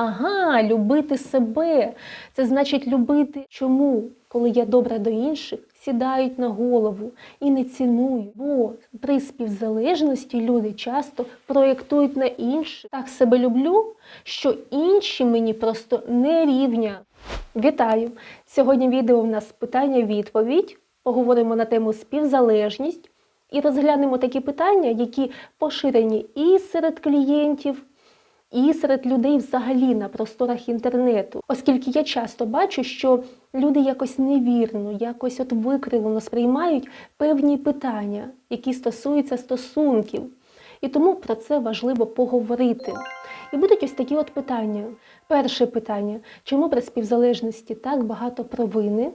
Ага, любити себе. Це значить любити чому? Коли я добра до інших, сідають на голову і не цінують. Бо при співзалежності люди часто проєктують на інших. Так себе люблю, що інші мені просто не рівня. Вітаю! Сьогодні відео в нас питання-відповідь. Поговоримо на тему співзалежність і розглянемо такі питання, які поширені і серед клієнтів, і серед людей взагалі на просторах інтернету, оскільки я часто бачу, що люди якось невірно, якось от викривлено сприймають певні питання, які стосуються стосунків. І тому про це важливо поговорити. І будуть ось такі от питання. Перше питання: чому при співзалежності так багато провини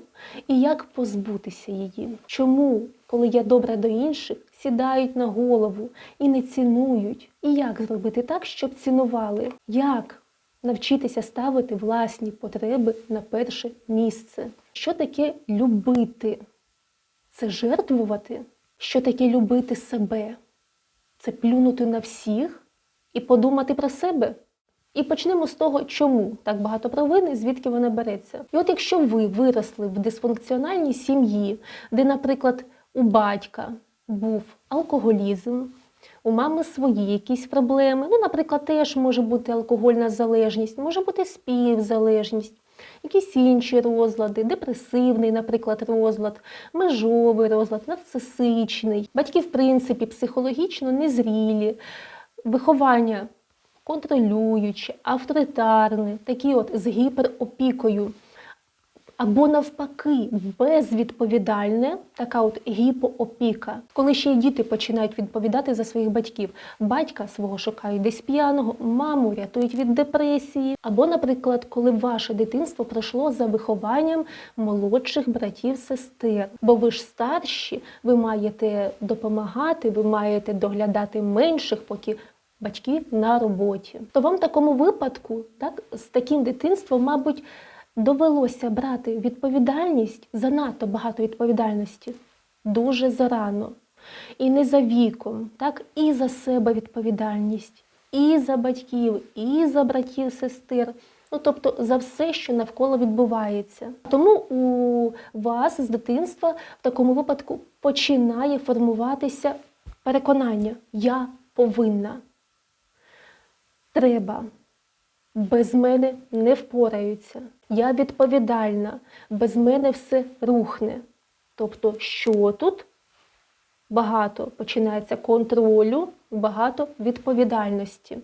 і як позбутися її? Чому, коли я добра до інших, сідають на голову і не цінують? І як зробити так, щоб цінували? Як навчитися ставити власні потреби на перше місце? Що таке любити? Це жертвувати? Що таке любити себе? Це плюнути на всіх і подумати про себе. І почнемо з того, чому так багато провини, звідки вона береться. І от якщо ви виросли в дисфункціональній сім'ї, де, наприклад, у батька був алкоголізм, у мами свої якісь проблеми, ну, наприклад, теж може бути алкогольна залежність, може бути співзалежність, якісь інші розлади, депресивний, наприклад, розлад, межовий розлад, нарцисичний, батьки, в принципі, психологічно незрілі, виховання контролююче, авторитарне, такі от з гіперопікою. Або навпаки, безвідповідальне, така от гіпоопіка. Коли ще й діти починають відповідати за своїх батьків. Батька свого шукають десь п'яного, маму рятують від депресії. Або, наприклад, коли ваше дитинство пройшло за вихованням молодших братів, сестер. Бо ви ж старші, ви маєте допомагати, ви маєте доглядати менших, поки батьки на роботі. То вам в такому випадку, так, з таким дитинством, мабуть, довелося брати відповідальність, занадто багато відповідальності, дуже зарано. І не за віком, так, і за себе відповідальність, і за батьків, і за братів, сестер. Ну, тобто за все, що навколо відбувається. Тому у вас з дитинства в такому випадку починає формуватися переконання Я повинна. Треба. Без мене не впораються. Я відповідальна, без мене все рухне. Тобто, що тут? Багато починається контролю, багато відповідальності.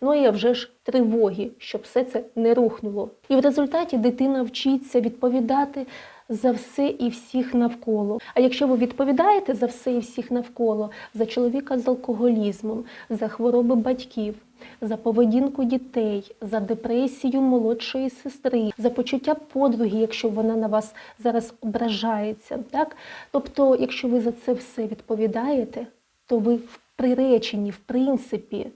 Ну і вже ж тривоги, щоб все це не рухнуло. І в результаті дитина вчиться відповідати за все і всіх навколо. А якщо ви відповідаєте за все і всіх навколо, за чоловіка з алкоголізмом, за хвороби батьків, за поведінку дітей, за депресію молодшої сестри, за почуття подруги, якщо вона на вас зараз ображається. Так? Тобто, якщо ви за це все відповідаєте, то ви приречені, в принципі,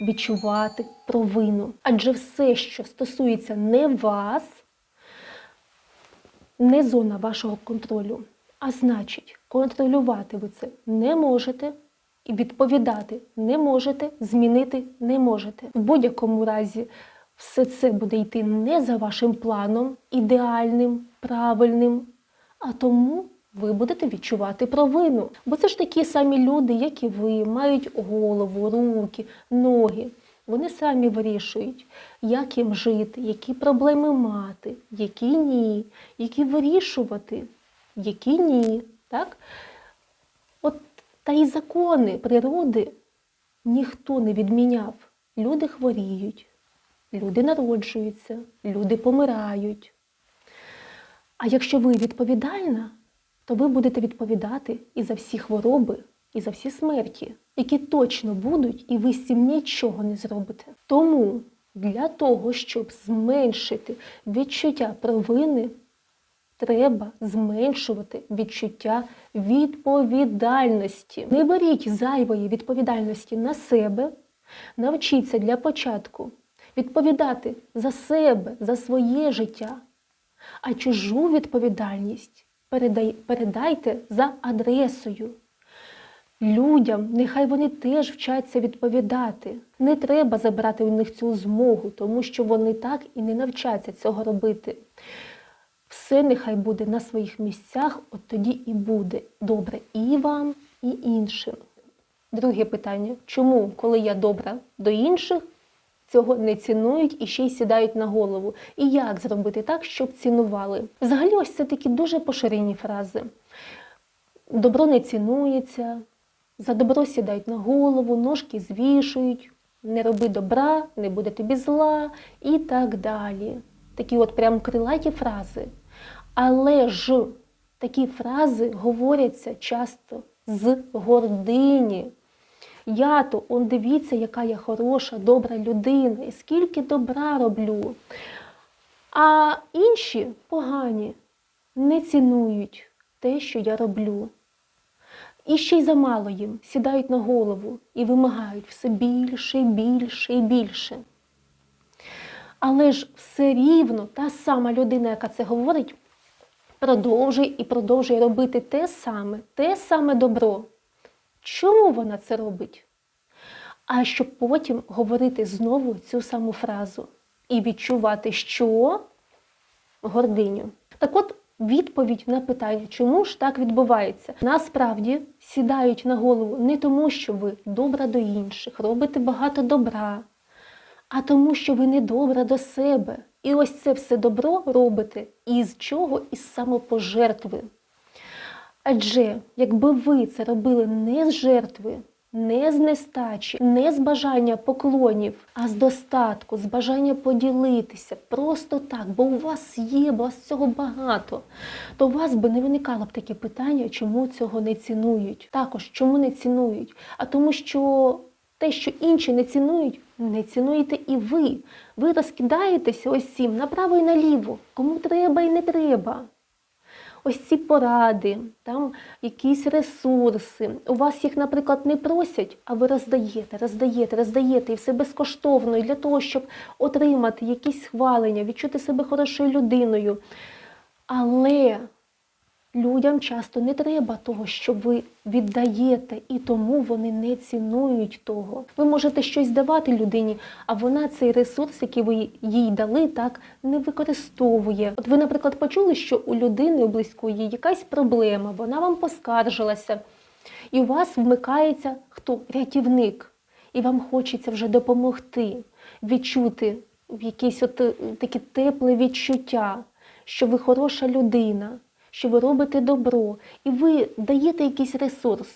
відчувати провину. Адже все, що стосується не вас, не зона вашого контролю. А значить, контролювати ви це не можете і відповідати не можете, змінити не можете. В будь-якому разі все це буде йти не за вашим планом, ідеальним, правильним, а тому ви будете відчувати провину. Бо це ж такі самі люди, як і ви, мають голову, руки, ноги. Вони самі вирішують, як їм жити, які проблеми мати, які ні, які вирішувати, які ні. Так? От та й закони природи ніхто не відміняв. Люди хворіють, люди народжуються, люди помирають. А якщо ви відповідальна, то ви будете відповідати і за всі хвороби, і за всі смерті, які точно будуть, і ви з цим нічого не зробите. Тому для того, щоб зменшити відчуття провини, треба зменшувати відчуття відповідальності. Не беріть зайвої відповідальності на себе, навчіться для початку відповідати за себе, за своє життя, а чужу відповідальність передай, передайте за адресою. людям, нехай вони теж вчаться відповідати. Не треба забирати у них цю змогу, тому що вони так і не навчаться цього робити. Все нехай буде на своїх місцях, от тоді і буде добре і вам, і іншим. Друге питання: чому, коли я добра до інших, цього не цінують і ще й сідають на голову? І як зробити так, щоб цінували? Взагалі, ось це такі дуже поширені фрази. Добро не цінується, за добро сідають на голову, ножки звішують, не роби добра, не буде тобі зла і так далі. Такі от прям крилаті фрази. Але ж такі фрази говоряться часто з гордині. Я то, он дивіться, яка я хороша, добра людина, і скільки добра роблю. А інші погані не цінують те, що я роблю. І ще й замало їм сідають на голову і вимагають все більше більше і більше. Але ж все рівно та сама людина, яка це говорить, продовжує і продовжує робити те саме, те саме добро. Чому вона це робить? А щоб потім говорити знову цю саму фразу і відчувати, що гординю. Так от відповідь на питання, чому ж так відбувається? Насправді сідають на голову не тому, що ви добра до інших, робите багато добра, а тому, що ви не добра до себе. І ось це все добро робите із чого? Із самопожертви. Адже якби ви це робили не з жертви, не з нестачі, не з бажання поклонів, а з достатку, з бажання поділитися, просто так, бо у вас є, бо у вас цього багато, то у вас би не виникало б таке питання, чому цього не цінують. Також чому не цінують? А тому, що те, що інші не цінують, не цінуєте і ви. Ви розкидаєтеся ось цим направо і наліво, кому треба і не треба ось ці поради, там якісь ресурси. У вас їх, наприклад, не просять, а ви роздаєте, роздаєте, роздаєте і все безкоштовно, і для того, щоб отримати якісь схвалення, відчути себе хорошою людиною. Але людям часто не треба того, що ви віддаєте, і тому вони не цінують того. Ви можете щось давати людині, а вона цей ресурс, який ви їй дали, так не використовує. От ви, наприклад, почули, що у людини у близької якась проблема, вона вам поскаржилася, і у вас вмикається хто? Рятівник. І вам хочеться вже допомогти, відчути якісь от е, такі тепле відчуття, що ви хороша людина що ви робите добро, і ви даєте якийсь ресурс,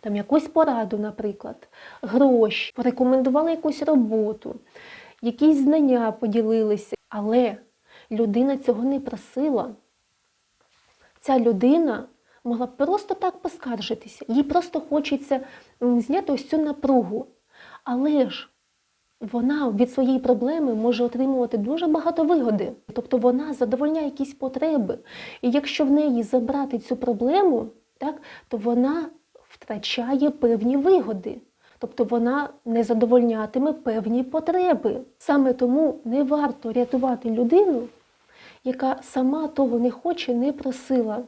там якусь пораду, наприклад, гроші, порекомендували якусь роботу, якісь знання поділилися, але людина цього не просила. Ця людина могла просто так поскаржитися, їй просто хочеться зняти ось цю напругу. Але ж вона від своєї проблеми може отримувати дуже багато вигоди. Тобто вона задовольняє якісь потреби. І якщо в неї забрати цю проблему, так, то вона втрачає певні вигоди. Тобто вона не задовольнятиме певні потреби. Саме тому не варто рятувати людину, яка сама того не хоче, не просила.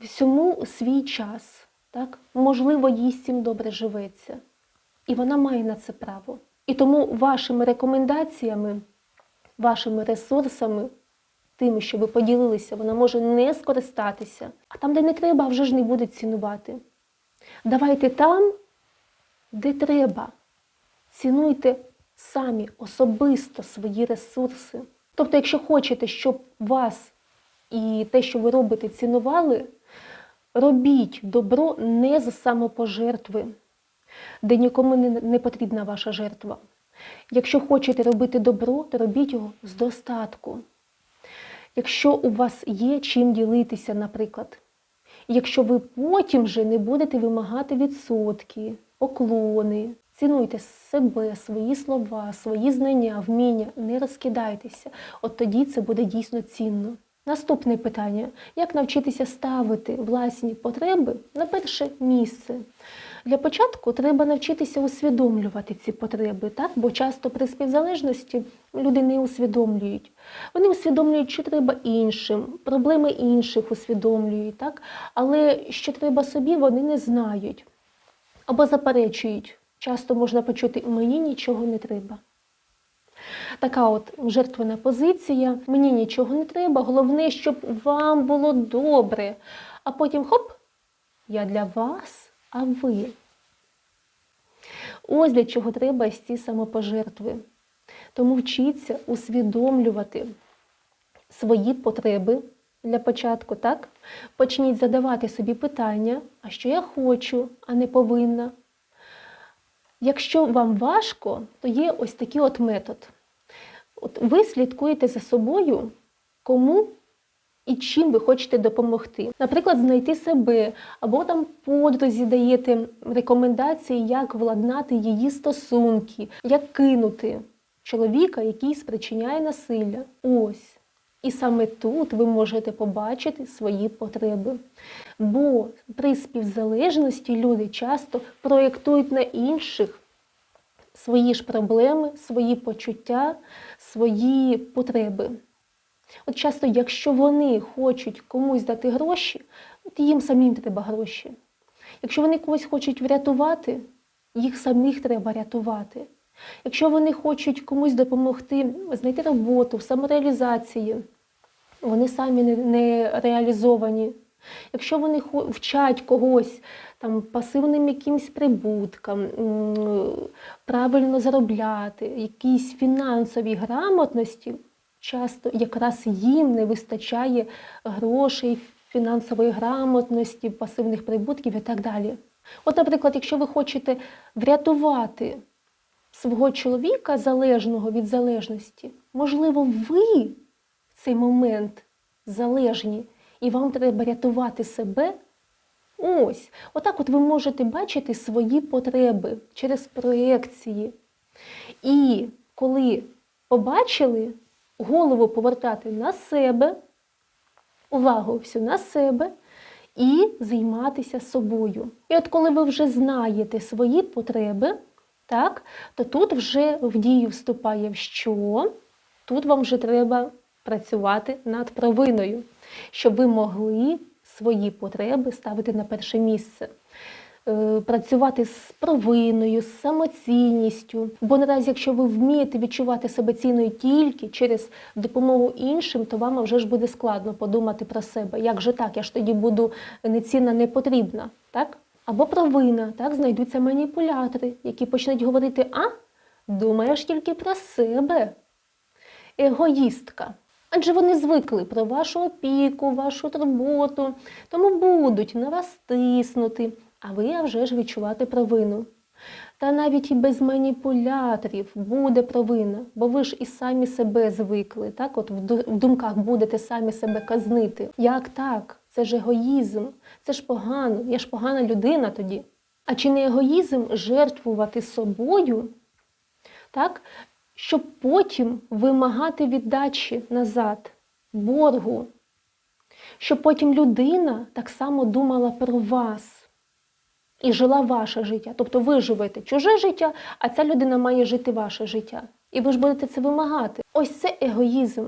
Всьому свій час. Так? Можливо, їй з цим добре живеться. І вона має на це право. І тому вашими рекомендаціями, вашими ресурсами, тими, що ви поділилися, вона може не скористатися. А там, де не треба, вже ж не буде цінувати. Давайте там, де треба. Цінуйте самі особисто свої ресурси. Тобто, якщо хочете, щоб вас і те, що ви робите, цінували, робіть добро не з самопожертви де нікому не потрібна ваша жертва. Якщо хочете робити добро, то робіть його з достатку. Якщо у вас є чим ділитися, наприклад, якщо ви потім вже не будете вимагати відсотки, поклони, цінуйте себе, свої слова, свої знання, вміння, не розкидайтеся, от тоді це буде дійсно цінно. Наступне питання: як навчитися ставити власні потреби на перше місце? Для початку треба навчитися усвідомлювати ці потреби, так? бо часто при співзалежності люди не усвідомлюють. Вони усвідомлюють, що треба іншим, проблеми інших усвідомлюють, так? але що треба собі, вони не знають або заперечують. Часто можна почути мені нічого не треба. Така от жертвена позиція, мені нічого не треба, головне, щоб вам було добре. А потім хоп, я для вас, а ви. Ось для чого треба ці самопожертви. Тому вчіться усвідомлювати свої потреби для початку, так? Почніть задавати собі питання, а що я хочу, а не повинна. Якщо вам важко, то є ось такий от метод. От ви слідкуєте за собою, кому і чим ви хочете допомогти. Наприклад, знайти себе, або там подрузі даєте рекомендації, як владнати її стосунки, як кинути чоловіка, який спричиняє насилля. Ось. І саме тут ви можете побачити свої потреби. Бо при співзалежності люди часто проєктують на інших свої ж проблеми, свої почуття, свої потреби. От часто, якщо вони хочуть комусь дати гроші, от їм самим треба гроші. Якщо вони когось хочуть врятувати, їх самих треба рятувати. Якщо вони хочуть комусь допомогти знайти роботу самореалізації, вони самі не реалізовані. Якщо вони вчать когось там, пасивним якимсь прибуткам, правильно заробляти, якійсь фінансовій грамотності, часто якраз їм не вистачає грошей, фінансової грамотності, пасивних прибутків і так далі. От, наприклад, якщо ви хочете врятувати свого чоловіка залежного від залежності, можливо, ви в цей момент залежні, і вам треба рятувати себе. Ось, отак от ви можете бачити свої потреби через проекції. І коли побачили, голову повертати на себе, увагу всю на себе і займатися собою. І от коли ви вже знаєте свої потреби, так, то тут вже в дію вступає в що? Тут вам вже треба працювати над провиною, щоб ви могли свої потреби ставити на перше місце. Е, Працювати з провиною, з самоцінністю. Бо наразі, якщо ви вмієте відчувати себе цінною тільки через допомогу іншим, то вам вже ж буде складно подумати про себе. Як же так? Я ж тоді буду нецінна, не потрібна. Так? Або провина, так, знайдуться маніпулятори, які почнуть говорити: а, думаєш тільки про себе. Егоїстка. Адже вони звикли про вашу опіку, вашу турботу, тому будуть на вас тиснути, а ви вже ж відчувати провину. Та навіть і без маніпуляторів буде провина, бо ви ж і самі себе звикли, так? От в думках будете самі себе казнити. Як так? Це ж егоїзм, це ж погано, я ж погана людина тоді. А чи не егоїзм жертвувати собою, так? Щоб потім вимагати віддачі назад, боргу, щоб потім людина так само думала про вас і жила ваше життя. Тобто ви живете чуже життя, а ця людина має жити ваше життя. І ви ж будете це вимагати. Ось це егоїзм.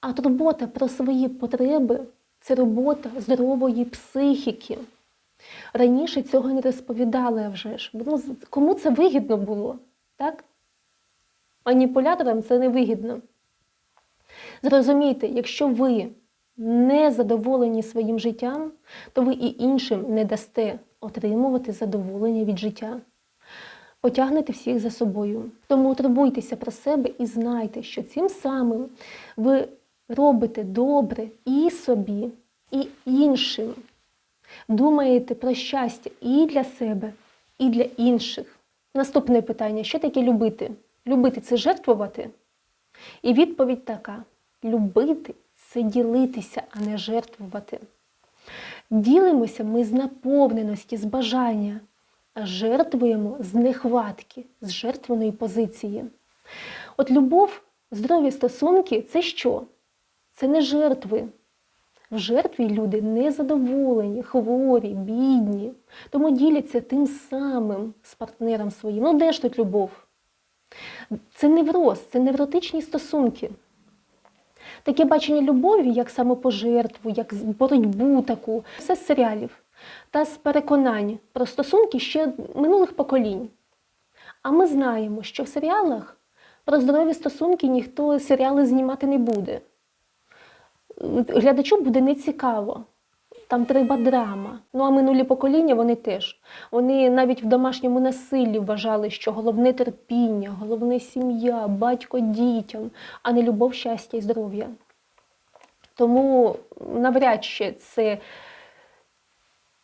А турбота про свої потреби це робота здорової психіки. Раніше цього не розповідали вже ж. Ну, кому це вигідно було? Так? Маніпуляторам це не вигідно. Зрозумійте, якщо ви не задоволені своїм життям, то ви і іншим не дасте отримувати задоволення від життя. Потягнете всіх за собою. Тому турбуйтеся про себе і знайте, що цим самим ви робите добре і собі, і іншим. Думаєте про щастя і для себе, і для інших. Наступне питання: що таке любити? Любити це жертвувати? І відповідь така: любити це ділитися, а не жертвувати. Ділимося ми з наповненості, з бажання, а жертвуємо з нехватки, з жертвеної позиції. От любов, здорові стосунки це що? Це не жертви. В жертві люди незадоволені, хворі, бідні, тому діляться тим самим з партнером своїм. Ну де ж тут любов? Це невроз, це невротичні стосунки. Таке бачення любові, як самопожертву, як боротьбу таку, все з серіалів та з переконань про стосунки ще минулих поколінь. А ми знаємо, що в серіалах про здорові стосунки ніхто серіали знімати не буде. Глядачу буде нецікаво. Там треба драма. Ну а минулі покоління вони теж. Вони навіть в домашньому насиллі вважали, що головне терпіння, головне сім'я, батько дітям, а не любов, щастя і здоров'я. Тому навряд чи це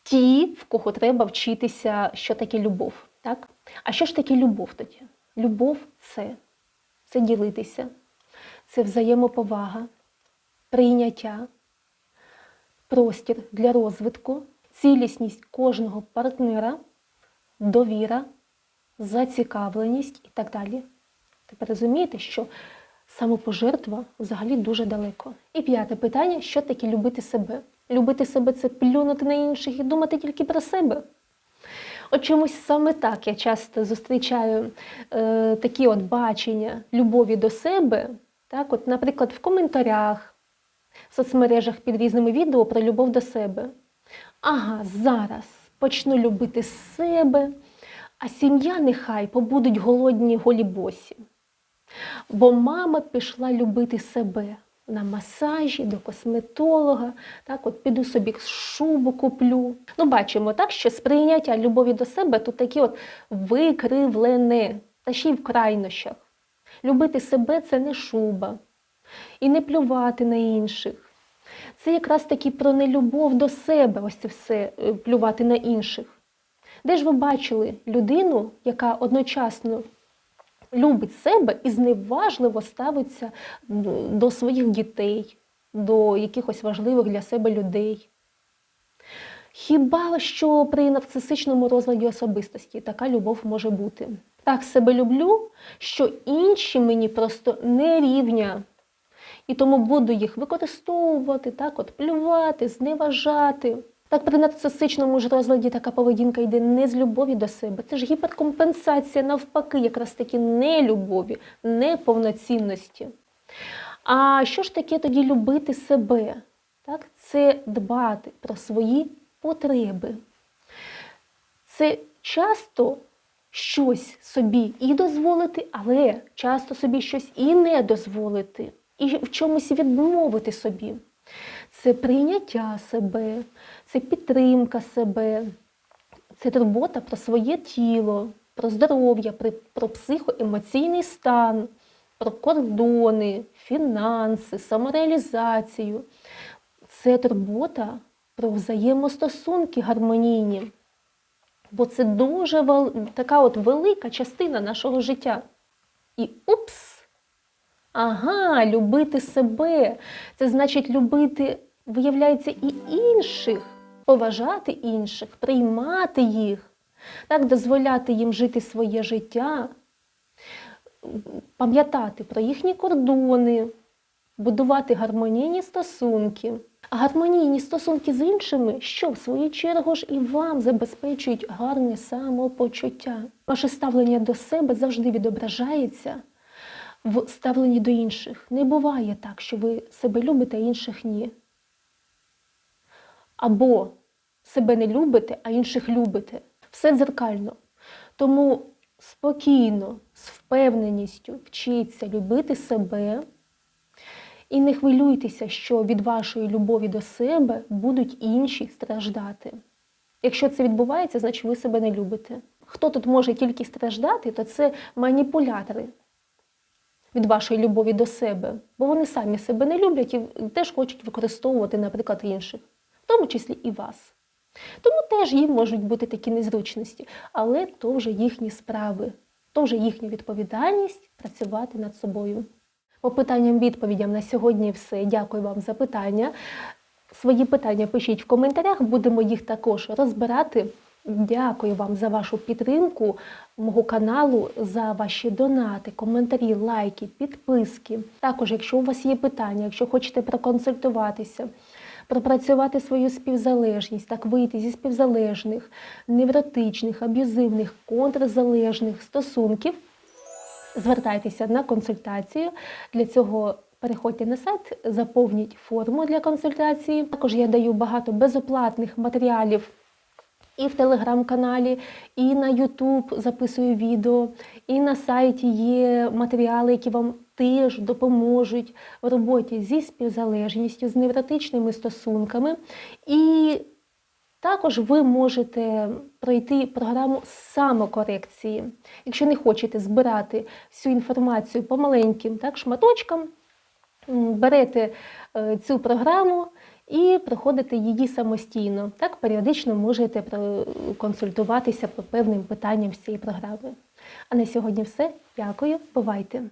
ті, в кого треба вчитися, що таке любов. Так? А що ж таке любов тоді? Любов це, це ділитися, це взаємоповага, прийняття, простір для розвитку, цілісність кожного партнера, довіра, зацікавленість і так далі. Тепер розумієте, що самопожертва взагалі дуже далеко. І п'яте питання: що таке любити себе? Любити себе це плюнути на інших і думати тільки про себе. От чомусь саме так я часто зустрічаю е, такі от бачення любові до себе. Так, от, наприклад, в коментарях, в соцмережах під різними відео про любов до себе. Ага, зараз почну любити себе, а сім'я нехай побудуть голодні голібосі. Бо мама пішла любити себе на масажі, до косметолога, так от піду собі шубу куплю. Ну, бачимо так, що сприйняття любові до себе тут такі от викривлене, та ще й в крайнощах. Любити себе це не шуба, і не плювати на інших. Це якраз таки про нелюбов до себе, ось це все е, плювати на інших. Де ж ви бачили людину, яка одночасно любить себе і зневажливо ставиться до своїх дітей, до якихось важливих для себе людей? Хіба що при нарцисичному розладі особистості така любов може бути? Так себе люблю, що інші мені просто не рівня. І тому буду їх використовувати, так от плювати, зневажати. Так при нарцисичному ж розладі така поведінка йде не з любові до себе. Це ж гіперкомпенсація навпаки, якраз таки нелюбові, неповноцінності. А що ж таке тоді любити себе? Так? Це дбати про свої потреби. Це часто щось собі і дозволити, але часто собі щось і не дозволити, і в чомусь відмовити собі. Це прийняття себе, це підтримка себе, це турбота про своє тіло, про здоров'я, про психоемоційний стан, про кордони, фінанси, самореалізацію. Це турбота про взаємостосунки гармонійні. Бо це дуже вел- така от велика частина нашого життя. І упс! Ага, любити себе. Це значить любити, виявляється, і інших, поважати інших, приймати їх, так, дозволяти їм жити своє життя, пам'ятати про їхні кордони, будувати гармонійні стосунки. А гармонійні стосунки з іншими, що в свою чергу ж і вам забезпечують гарне самопочуття. Ваше ставлення до себе завжди відображається в ставленні до інших. Не буває так, що ви себе любите, а інших ні. Або себе не любите, а інших любите. Все дзеркально. Тому спокійно, з впевненістю вчіться любити себе і не хвилюйтеся, що від вашої любові до себе будуть інші страждати. Якщо це відбувається, значить ви себе не любите. Хто тут може тільки страждати, то це маніпулятори від вашої любові до себе, бо вони самі себе не люблять і теж хочуть використовувати, наприклад, інших, в тому числі і вас. Тому теж їм можуть бути такі незручності, але то вже їхні справи, то вже їхня відповідальність працювати над собою. По питанням відповідям на сьогодні все. Дякую вам за питання. Свої питання пишіть в коментарях, будемо їх також розбирати Дякую вам за вашу підтримку мого каналу, за ваші донати, коментарі, лайки, підписки. Також, якщо у вас є питання, якщо хочете проконсультуватися, пропрацювати свою співзалежність, так вийти зі співзалежних, невротичних, аб'юзивних, контрзалежних стосунків, звертайтеся на консультацію. Для цього переходьте на сайт, заповніть форму для консультації. Також я даю багато безоплатних матеріалів і в телеграм-каналі, і на Ютуб записую відео, і на сайті є матеріали, які вам теж допоможуть в роботі зі співзалежністю, з невротичними стосунками. І також ви можете пройти програму самокорекції. Якщо не хочете збирати всю інформацію по маленьким так, шматочкам, берете е, цю програму і проходити її самостійно. Так, періодично можете про- консультуватися по певним питанням з цієї програми. А на сьогодні все. Дякую, бувайте!